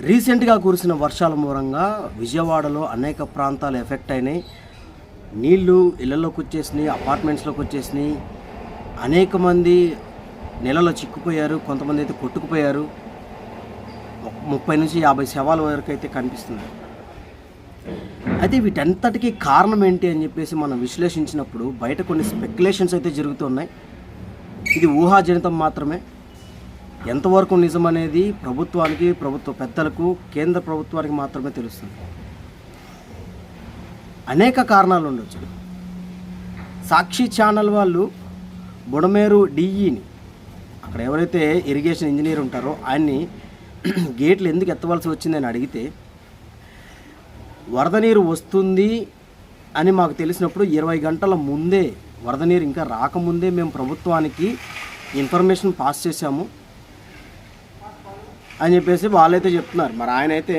రీసెంట్గా కురిసిన వర్షాల మూలంగా విజయవాడలో అనేక ప్రాంతాలు ఎఫెక్ట్ అయినాయి. నీళ్ళు ఇళ్ళలోకి వచ్చేసినాయి అపార్ట్మెంట్స్లోకి వచ్చేసినాయి. అనేక మంది నెలలో చిక్కుపోయారు కొంతమంది అయితే కొట్టుకుపోయారు. ముప్పై నుంచి యాభై శవాల వరకు అయితే కనిపిస్తుంది అయితే వీటంతటికి కారణం ఏంటి అని చెప్పేసి మనం విశ్లేషించినప్పుడు బయట కొన్ని స్పెక్యులేషన్స్ అయితే జరుగుతున్నాయి. ఇది ఊహాజనితం మాత్రమే. ఎంతవరకు నిజం అనేది ప్రభుత్వానికి ప్రభుత్వ పెద్దలకు కేంద్ర ప్రభుత్వానికి మాత్రమే తెలుస్తుంది. అనేక కారణాలు ఉండొచ్చు. సాక్షి ఛానల్ వాళ్ళు బుడమేరు డిఈని అక్కడ ఎవరైతే ఇరిగేషన్ ఇంజనీర్ ఉంటారో ఆయన్ని గేట్లు ఎందుకు ఎత్తవలసి వచ్చిందని అడిగితే వరద నీరు వస్తుంది అని మాకు తెలిసినప్పుడు ఇరవై గంటల ముందే వరద నీరు ఇంకా రాకముందే మేము ప్రభుత్వానికి ఇన్ఫర్మేషన్ పాస్ చేశాము. అని చెప్పేసి వాళ్ళైతే చెప్తున్నారు. మరి ఆయన అయితే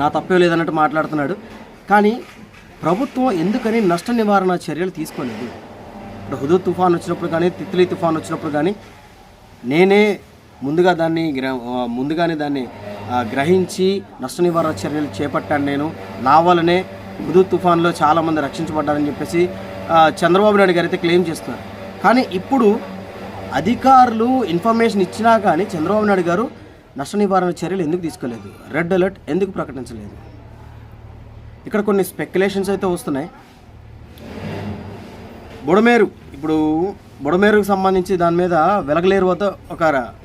నా తప్పే లేదన్నట్టు మాట్లాడుతున్నాడు. కానీ ప్రభుత్వం ఎందుకని నష్ట నివారణ చర్యలు తీసుకోలేదు? ఇప్పుడు హుదూ తుఫాన్ వచ్చినప్పుడు కానీ తిత్లీ తుఫాన్ వచ్చినప్పుడు కానీ నేనే ముందుగా దాన్ని ముందుగానే దాన్ని గ్రహించి నష్ట నివారణ చర్యలు చేపట్టాను నేను. నా వల్లనే హుదూ తుఫాన్లో చాలామంది రక్షించబడ్డారని చెప్పేసి చంద్రబాబు నాయుడు గారు అయితే క్లెయిమ్ చేస్తున్నారు. కానీ ఇప్పుడు అధికారులు ఇన్ఫర్మేషన్ ఇచ్చినా కానీ చంద్రబాబు నాయుడు గారు నష్ట నివారణ చర్యలు ఎందుకు తీసుకోలేదు? రెడ్ అలర్ట్ ఎందుకు ప్రకటించలేదు? ఇక్కడ కొన్ని స్పెక్యులేషన్స్ అయితే వస్తున్నాయి. బుడమేరు ఇప్పుడు బుడమేరుకు సంబంధించి దాని మీద వెలగలేరు వద్ద ఒక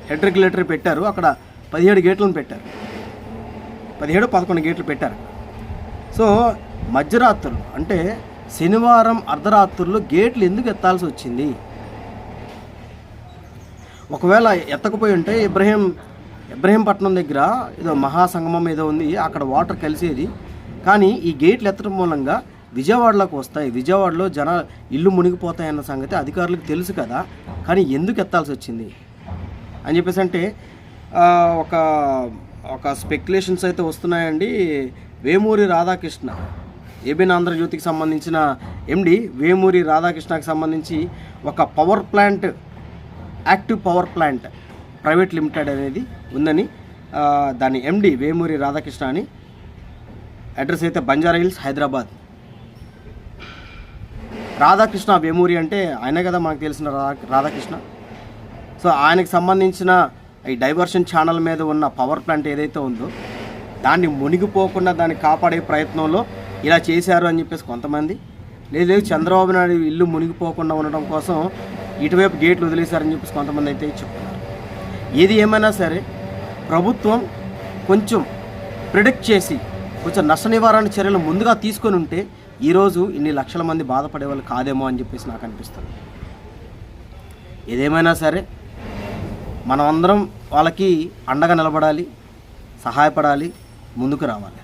హెడ్ రెగ్యులేటరీ పెట్టారు. అక్కడ పదిహేడు గేట్లను పెట్టారు. పదిహేడు పదకొండు గేట్లు పెట్టారు. సో మధ్యరాత్రులు అంటే శనివారం అర్ధరాత్రుల్లో గేట్లు ఎందుకు ఎత్తాల్సి వచ్చింది? ఒకవేళ ఎత్తకపోయి ఉంటే ఇబ్రహీం ఇబ్రహీంపట్నం దగ్గర ఏదో మహాసంగమం ఏదో ఉంది అక్కడ వాటర్ కలిసేది. కానీ ఈ గేట్లు ఎత్తడం మూలంగా విజయవాడలోకి వస్తాయి. విజయవాడలో జన ఇల్లు మునిగిపోతాయన్న సంగతి అధికారులకు తెలుసు కదా. కానీ ఎందుకు ఎత్తాల్సి వచ్చింది? అని చెప్పేసి అంటే ఒక ఒక స్పెక్యులేషన్స్ అయితే వస్తున్నాయండి. వేమూరి రాధాకృష్ణ ఏబిన్ ఆంధ్రజ్యోతికి సంబంధించిన ఎండి వేమూరి రాధాకృష్ణకి సంబంధించి ఒక power plant active power plant private limited అనేది ఉందని దాని ఎండి వేమూరి రాధాకృష్ణ అని అడ్రస్ అయితే బంజారా హిల్స్ హైదరాబాద్. రాధాకృష్ణ వేమూరి అంటే ఆయనే కదా మనకు తెలిసిన రాధాకృష్ణ. సో ఆయనకు సంబంధించిన ఈ డైవర్షన్ ఛానల్ మీద ఉన్న పవర్ ప్లాంట్ ఏదైతే ఉందో దాన్ని మునిగిపోకుండా దాన్ని కాపాడే ప్రయత్నంలో ఇలా చేశారు అని చెప్పేసి కొంతమంది. లేదు లేదు చంద్రబాబు నాయుడు ఇల్లు మునిగిపోకుండా ఉండడం కోసం ఇటువైపు గేట్లు వదిలేశారని చెప్పేసి కొంతమంది అయితే చెప్తున్నారు. ఏది ఏమైనా సరే ప్రభుత్వం కొంచెం ప్రిడిక్ట్ చేసి కొంచెం నష్ట నివారణ చర్యలు ముందుగా తీసుకొని ఉంటే ఈరోజు ఇన్ని లక్షల మంది బాధపడే వాళ్ళు కాదేమో అని చెప్పేసి నాకు అనిపిస్తుంది. ఏదేమైనా సరే మనం అందరం వాళ్ళకి అండగా నిలబడాలి సహాయపడాలి ముందుకు రావాలి.